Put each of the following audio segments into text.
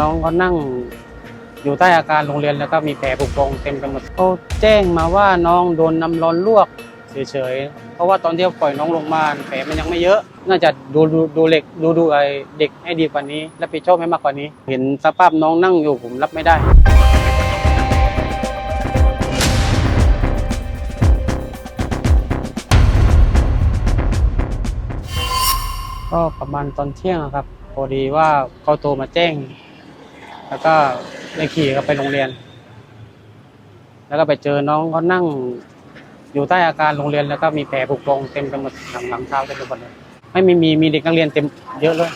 น้องเขานั่งอยู่ใต้อาคารโรงเรียนแล้วก็มีแผลผุพองเต็มไปหมดเขาแจ้งมาว่าน้องโดนน้ำร้อนลวกเฉยๆ เพราะว่าตอนที่ปล่อยน้องลงมาแผลมันยังไม่เยอะ น่าจะดูดูดูเล็กดูดูไอเด็กให้ดีกว่านี้และผิดชอบให้มากกว่านี้ เห็นสภาพน้องนั่งอยู่ผมรับไม่ได้ก็ประมาณตอนเที่ยงครับ พอดีว่าเขาโทรมาแจ้ง แล้วก็เลยขี่เขาไปโรงเรียน แล้วก็ไปเจอน้องเขานั่ง อยู่ใต้อาคารโรงเรียนแล้วก็มีแผลผุพองเต็มไปหมดหลังหลังเท้าเต็มไปหมดเลยไม่มีมีมีเด็กนักเรียนเต็มเยอะเลย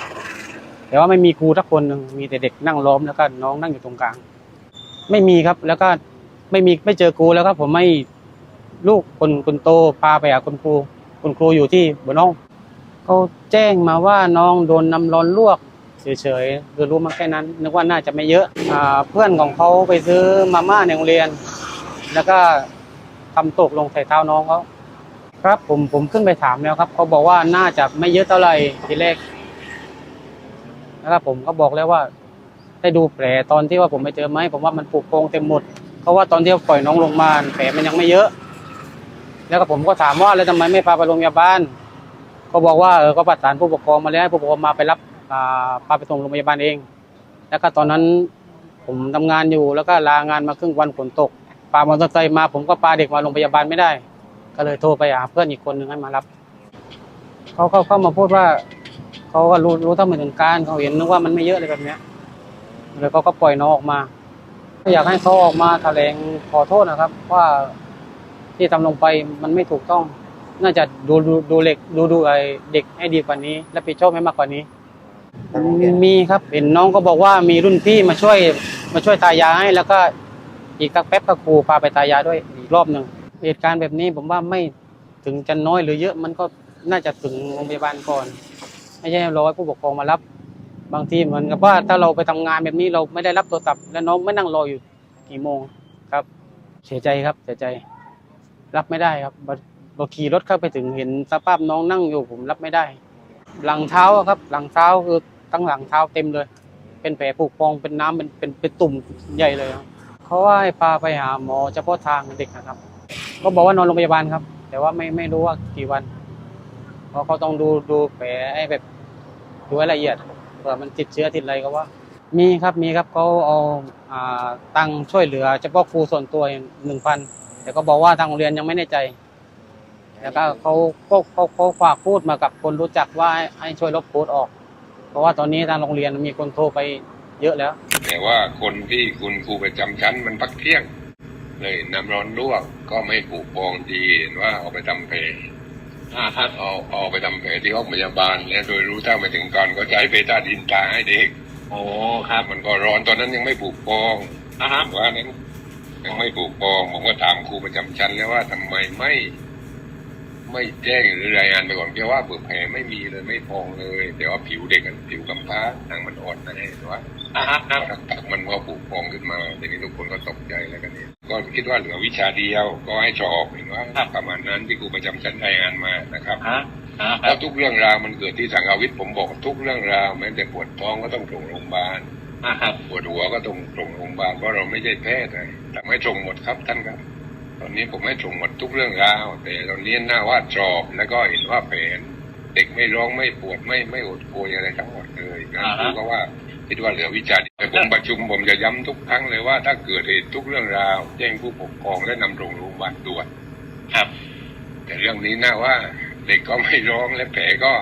แต่ว่าไม่มีครูสักคนหนึ่งมีแต่เด็กนั่งล้อมแล้วก็น้องนั่งอยู่ตรงกลาง ไม่มีครับแล้วก็ไม่มีไม่เจอครูแล้วก็ผมไม่ลูกคนคนโตพาไปหาคุณครูคุณครูอยู่ที่บนห้องเขาแจ้งมาว่าน้องโดนน้ำร้อนลวก เฉยๆคือรู้มาแค่นั้นนึกว่าน่าจะไม่เยอะอเพื่อนของเขาไปซื้อมาม่าในโรงเรียน แล้วก็ทำตกลงใส่เท้าน้องเขาครับผมผมขึ้นไปถามแล้วครับเขาบอกว่าน่าจะไม่เยอะเท่าไหร่ทีแรกนะครับผมก็บอกแล้วว่าได้ดูแผลตอนที่ว่าผมไปเจอไหมผมว่ามันผุโพรงเต็มหมดเพราะว่าตอนที่ปล่อยน้องลงมาแผลมันยังไม่เยอะ แล้วก็ผมก็ถามว่าแล้วทำไมไม่พาไปโรงพยาบาลก็บอกว่าเออก็ประสานผู้ปกครองมาแล้วให้ผู้ปกครองมาไปรับ พาไปส่งโรงพยาบาลเอง แล้วก็ตอนนั้นผมทำงานอยู่แล้วก็ลางานมาครึ่งวันฝนตกพามอเตอร์ไซค์มาผมก็พาเด็กมาโรงพยาบาลไม่ได้ ก็เลยโทรไปหาเพื่อนอีกคนหนึ่งให้มารับเขาเขาเข้ามาพูดว่าเขาก็รู้รู้เท่าไม่ถึงการเขาเห็นนึกว่ามันไม่เยอะเลยแบบเนี้ยเลยเขาก็ปล่อยน้องออกมาอยากให้เขาออกมาแถลงขอโทษนะครับ ว่าที่ทำลงไปมันไม่ถูกต้อง น่าจะดูดูดูเล็กดูดูไอเด็กให้ดีกว่านี้ และผิดชอบให้มากกว่านี้ มีครับเห็นน้องก็บอกว่ามีรุ่นพี่มาช่วยมาช่วยทายาให้แล้วก็อีกสักแป๊บก็ครูพาไปทายาด้วยอีกรอบหนึ่งเหตุการณ์แบบนี้ผมว่าไม่ถึงจะน้อยหรือเยอะมันก็น่าจะถึงโรงพยาบาลก่อน ไม่ใช่รอให้ผู้ปกครองมารับบางทีเหมือนกับว่าถ้าเราไปทำงานแบบนี้เราไม่ได้รับโทรศัพท์แล้วน้องไม่นั่งรออยู่กี่โมงครับ เสียใจครับเสียใจ รับไม่ได้ครับบอขี่รถเข้าไปถึงเห็นสภาพน้องนั่งอยู่ผมรับไม่ได้ หลังเท้าครับ หลังเท้าคือตั้งหลังเท้าเต็มเลย เป็นแผลผุพองเป็นน้ำเป็นเป็นเป็นตุ่มใหญ่เลยครับเขาว่าให้พาไปหาหมอเฉพาะทางเด็กนะครับ ก็บอกว่านอนโรงพยาบาลครับ แต่ว่าไม่ไม่รู้ว่ากี่วัน เพราะเขาต้องดูดูแผลให้แบบดูให้ละเอียดเผื่อมันติดเชื้อติดอะไรก็ว่า มีครับมีครับเขาเอาอ่าตังช่วยเหลือเฉพาะครูส่วนตัวหนึ่งพันแต่ก็บอกว่าทางโรงเรียนยังไม่แน่ใจ แล้วก็เขาเขาเขาเขาฝากพูดมากับคนรู้จักว่าให้ให้ช่วยลบโพสต์ออก เพราะว่าตอนนี้ทางโรงเรียนมีคนโทรไปเยอะแล้ว แต่ว่าคนที่คุณครูประจำชั้นมันพักเที่ยง เลยน้ำร้อนลวกก็ไม่ผูกปองดีเห็นว่าเอาไปทำแผลอ่าครับเอาเอาไปทำแผลที่ห้องพยาบาลและโดยรู้เท่าไม่ถึงการก็ใช้เบต้าดินตาให้เด็กโอ้ครับมันก็ร้อนตอนนั้นยังไม่ผูกปองอ่าฮะว่านั้นยังไม่ผูกปองผมก็ถามครูประจำชั้นแล้วว่าทำไมไม่ ไม่แจ้งหรือรายงานไปก่อนแค่ว่าเปิดแผลไม่มีเลยไม่พองเลย แต่ว่าผิวเด็กมันผิวกำพร้าหนังมันอ่อนนะเห็นว่าอ่าฮะครับตักมันก็ปลูกพองขึ้นมาทีนี้ทุกคนก็ตกใจแล้วกันเนี่ยก็คิดว่าเหลือวิชาเดียวก็ให้สอบเห็นว่าประมาณนั้นที่ครูประจำชั้นรายงานมานะครับฮะอ่าคแล้รัวบทุกเรื่องราวมันเกิดที่สังอาวิทย์ผมบอกทุกเรื่องราวแม้แต่ปวดท้องก็ต้องส่งโรงพยาบาลอ่าครับปวดหัวก็ต้องส่งโรงพยาบาลเพราะเราไม่ใช่แพทย์เลยแต่ไม่ส่งหมดครับท่านครับต อนนี้ผมไม่ส่งหมดทุกเรื่องราว แต่ตอนนี้หน้าว่าสอบแล้วก็เห็นว่าแผนเด็กไม่ร้องไม่ปวดไม่ไม่อดโอยอะไรทั้งหมดเลยงานครูก็ว่าคิดว่าเหลือวิจารณ์แต่ผมประชุมผมจะย้ำทุกครั้งเลยว่าถ้าเกิดเหตุทุกเรื่องราว แจ้งผู้ปกครองและนำส่งโรงพยาบาลด่วนครับ แต่เรื่องนี้น่าว่าเด็กก็ไม่ร้องและแผลก็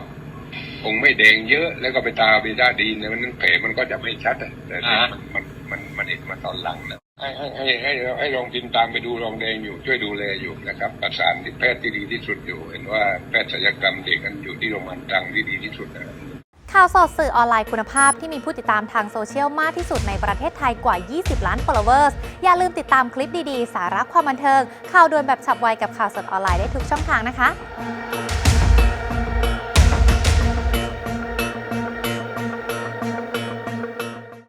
คงไม่แดงเยอะ แล้วก็ไปตาไปด้าดีเนี่ยมันนั้นแผลมันก็จะไม่ชัดอะแต่เนี่ยมันมันมันมันเห็นมาตอนหลังนะ ให้ให้ให้ให้ให้ลองพิมพ์ตามไปดูรองแดงอยู่ช่วยดูแลอยู่นะครับ ประสานแพทย์ที่ดีที่สุดอยู่ เห็นว่าแพทย์ศัลยกรรมเด็กกันอยู่ที่โรงพยาบาลตรังที่ดีที่สุดนะครับข่าวสดสื่อออนไลน์คุณภาพที่มีผู้ติดตามทางโซเชียลมากที่สุดในประเทศไทยกว่า 20 ล้าน followers อย่าลืมติดตามคลิปดี ๆ สาระความบันเทิง ข่าวด่วนแบบฉับไวกับข่าวสดออนไลน์ได้ทุกช่องทางนะคะ